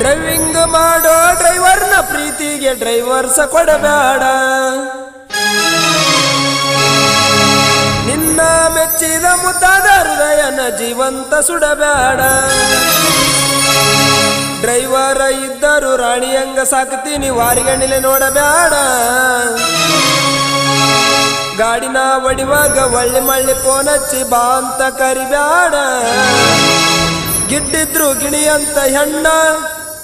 Driving ಮಾಡೋ ಡ್ರೈವರ್ನ ಪ್ರೀತಿಗೆ drivers ಕೊಡಬೇಡ. ನಿನ್ನ ಮೆಚ್ಚಿದ ಮುದ್ದಾದ ಹೃದಯನ ಜೀವಂತ ಸುಡಬೇಡ. ಡ್ರೈವರ ಇದ್ದರು ರಾಣಿಯಂಗ ಸಾಕ್ತೀನಿ ವಾರಿಗಣಿಲೆ ನೋಡಬೇಡ. ಗಾಡಿನ ಒಡಿವಾಗ ಒಳ್ಳೆ ಮಳ್ಳಿ ಹಚ್ಚಿ ಬಾ ಅಂತ ಕರಿಬ್ಯಾಡ ಗಿಡ್ಡಿದ್ರು ಗಿಣಿ ಅಂತ ಹೆಣ್ಣ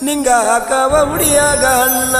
ನಿಂಗ ಹಾಕವ ಹುಡಿಯಾಗ ಅಣ್ಣ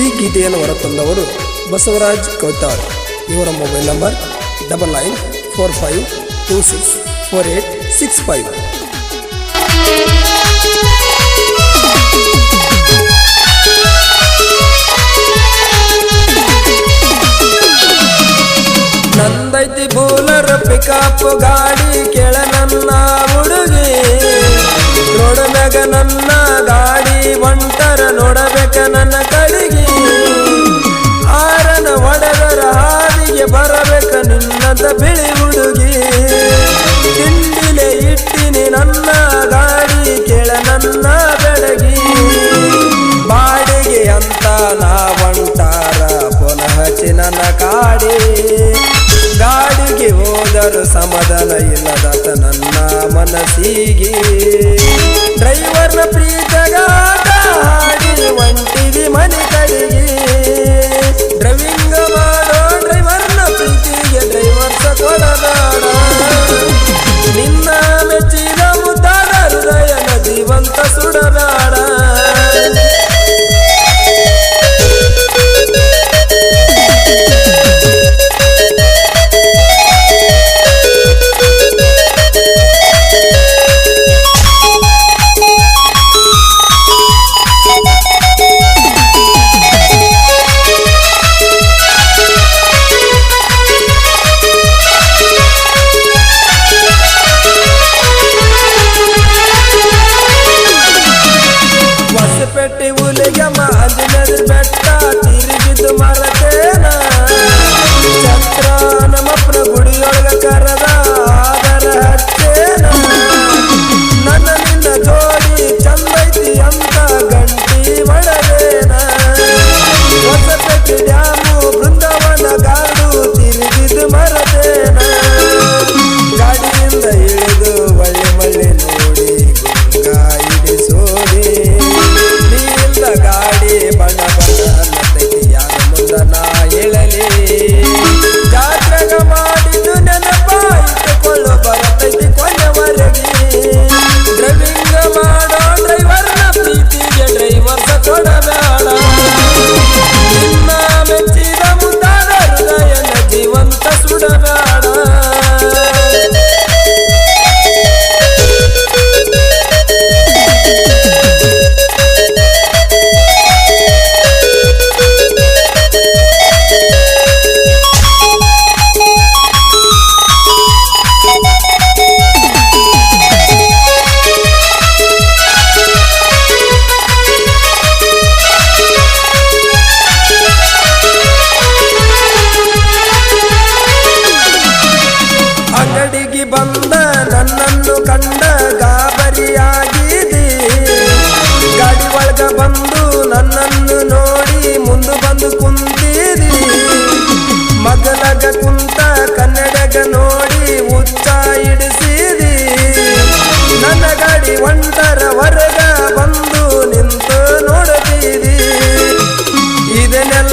ಈ ಗೀತೆಯನ್ನು ಹೊರತಂದವರು ಬಸವರಾಜ್ ಕೌತಾಳ್ ಇವರ mobile number double nine four five two six four eight six five. Pickup ಗಾಡಿ ಕೆಳ ನನ್ನ ಹುಡುಗಿ. ನೋಡಬೇಕ ನನ್ನ ಗಾಡಿ ಒಂಟರ ನೋಡಬೇಕ ನನ್ನ ಕಡಿಗಿ. ಆರನ ಒಡೆದರ ಹಾದಿಗೆ ಬರಬೇಕ ನಿನ್ನಂತ ಬಿಳಿ ಹುಡುಗಿ. ತಿಂಡಿಲೆ ಇಟ್ಟಿನಿ ನನ್ನ ಗಾಡಿ ಕೆಳ ನನ್ನ ಬೆಳಗಿ ಬಾಡಿಗೆ ಅಂತ ನಾವಂಟಾರ ಪುನಃ ಚಿನ್ನ ಕಾಡಿ. ಹೋದರು ಸಮಾಧಾನ ಇಲ್ಲದಾತ ನನ್ನ ಮನಸ್ಸಿಗೆ. ಡ್ರೈವರ್ನ ಪ್ರೀತಗಾಟ ಹಾಡಿ ಮನೆ ಕಡೆಗೆ tomar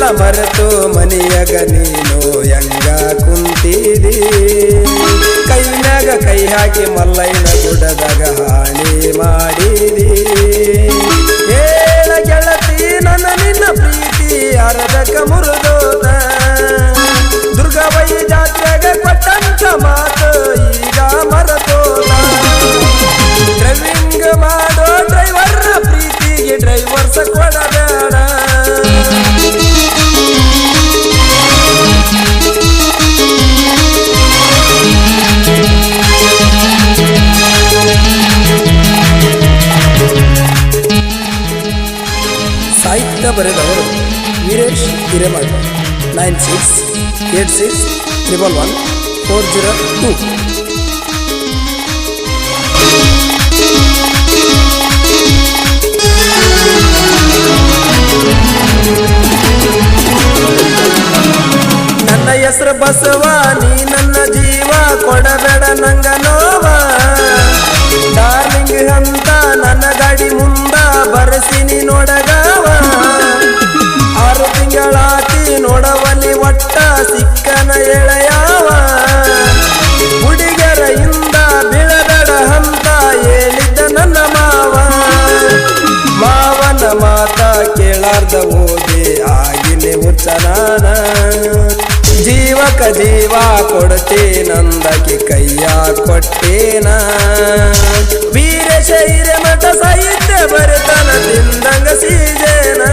ಮನೆಯಾಗ ನೀನು ಹೆಂಗ ಕುಂತಿದಿ? ಕೈನಾಗ ಕೈ ಹಾಕಿ ಮಲ್ಲೈನ ಗುಡದಾಗ ಹಾನಿ ಮಾಡಿದಿ. ಹೇಳ ಗೆಳತಿ, ನನ್ನ ನಿನ್ನ ಪ್ರೀತಿ ಅರ್ಧಕ Veeresh Hiremath nine six eight six triple one four zero two ನನ್ನ ಹೆಸರು ಬಸವ, ನೀ ನನ್ನ ಜೀವ, ಕೊಡಬೇಡ ನಂಗ ನೋವ. ಡಾರ್ಲಿಂಗ್ ಅಂತ ನನ್ನ ಗಾಡಿ ಮುಂದ ಬರಸಿನಿ ನೋಡಗವ ಹುಚ್ಚನಾನ ಜೀವಕ ಜೀವ ಕೊಡ್ತೇನಂದಕ್ಕೆ ಕೈಯ ಕೊಟ್ಟೇನ ವೀರೇಶ ಮಠ ಸಾಹಿತ್ಯ ಬರೆತನ ತಿಂದಂಗ ಸೀಜೇನ